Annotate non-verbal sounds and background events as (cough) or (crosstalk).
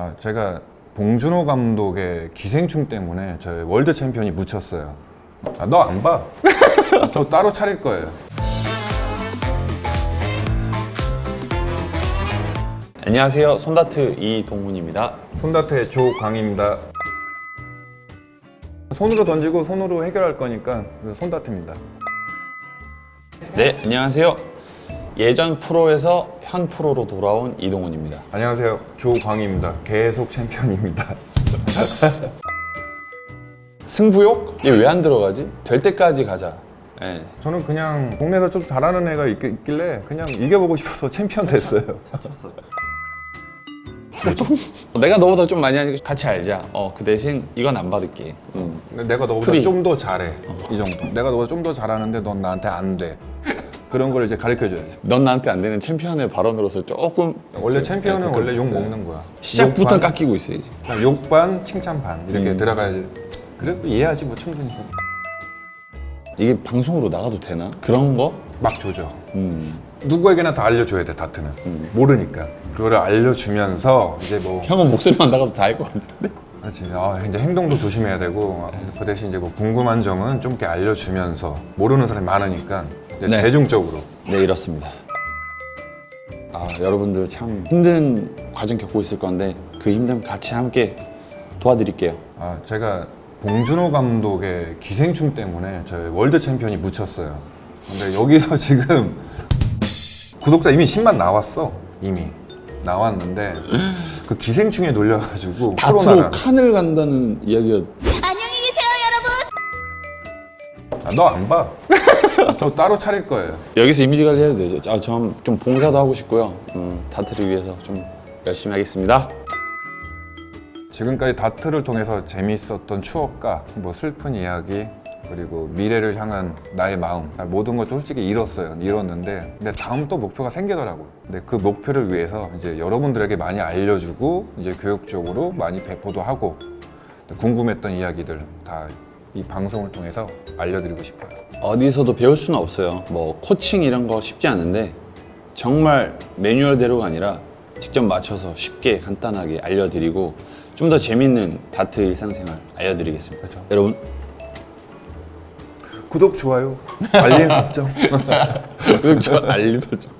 아, 제가 봉준호 감독의 기생충 때문에 저희 월드 챔피언이 묻혔어요. 아, 너 안 봐? (laughs) 저 따로 차릴 거예요. 안녕하세요. 손다트 이동훈입니다. 손다트의 조광입니다. 손으로 던지고 손으로 해결할 거니까 손다트입니다. 네, 안녕하세요. 예전 프로에서 현 프로로 돌아온 이동훈입니다. 안녕하세요. 조광입니다. 계속 챔피언입니다. (laughs) 승부욕? 이게 왜안 들어가지? 될 때까지 가자. 예. 저는 그냥 동네에서 좀 잘하는 애가 있, 있길래 그냥 이겨보고 싶어서 챔피언 됐어요. 내가 너보다 좀 많이 하니까 같이 알자. 어, 그 대신 이건 안 받을게. 음. 근데 내가 너보다 프리. 좀 더 잘해. 이 정도. 내가 너보다 좀 더 잘하는데 넌 나한테 안 돼. 그런 걸 이제 가르쳐 줘야지. 넌 나한테 안 되는 챔피언의 발언으로서 조금 원래 챔피언은 네, 원래 욕 네. 먹는 거야. 시작부터 욕 반, 깎이고 있어야지. 욕 반, 칭찬 반 이렇게 음. 들어가야지. 그래 이해하지 뭐 충분히. 이게 방송으로 나가도 되나? 그런 거? 막 조져. 음. 누구에게나 다 알려줘야 돼 다트는. 모르니까. 그거를 알려주면서 이제 뭐 형은 목소리만 나가도 다 알 것 같은데? 그렇지. 아, 이제 행동도 조심해야 되고 그 대신 이제 뭐 궁금한 점은 좀 이렇게 알려주면서 모르는 사람이 많으니까 이제 네. 대중적으로 네 이렇습니다. 아 여러분들 참 힘든 과정 겪고 있을 건데 그 힘듦 같이 함께 도와드릴게요. 아, 제가 봉준호 감독의 기생충 때문에 저희 월드 챔피언이 묻혔어요. 근데 여기서 (laughs) 지금 구독자 이미 10만 나왔어. 이미 나왔는데 그 기생충에 놀려가지고 다트로 코로나랑 칸을 간다는 이야기가 너 안 봐? 저 따로 차릴 거예요. 여기서 이미지 관리 해도 되죠. 아좀 좀 봉사도 하고 싶고요. 음, 다트를 위해서 좀 열심히 하겠습니다. 지금까지 다트를 통해서 재미있었던 추억과 뭐 슬픈 이야기 그리고 미래를 향한 나의 마음 모든 걸 솔직히 잃었어요 잃었는데 근데 다음 또 목표가 생기더라고 근데 그 목표를 위해서 이제 여러분들에게 많이 알려주고 이제 교육적으로 많이 배포도 하고 궁금했던 이야기들 다 이 방송을 통해서 알려드리고 싶어요 어디서도 배울 수는 없어요. 뭐 코칭 이런 거 쉽지 않은데 정말 매뉴얼대로가 아니라 직접 맞춰서 쉽게 간단하게 알려드리고 좀 더 재밌는 다트 일상생활 알려드리겠습니다. 그렇죠. 여러분 구독 좋아요 알림 설정 (laughs) 구독, 좋아요, 알림 설정.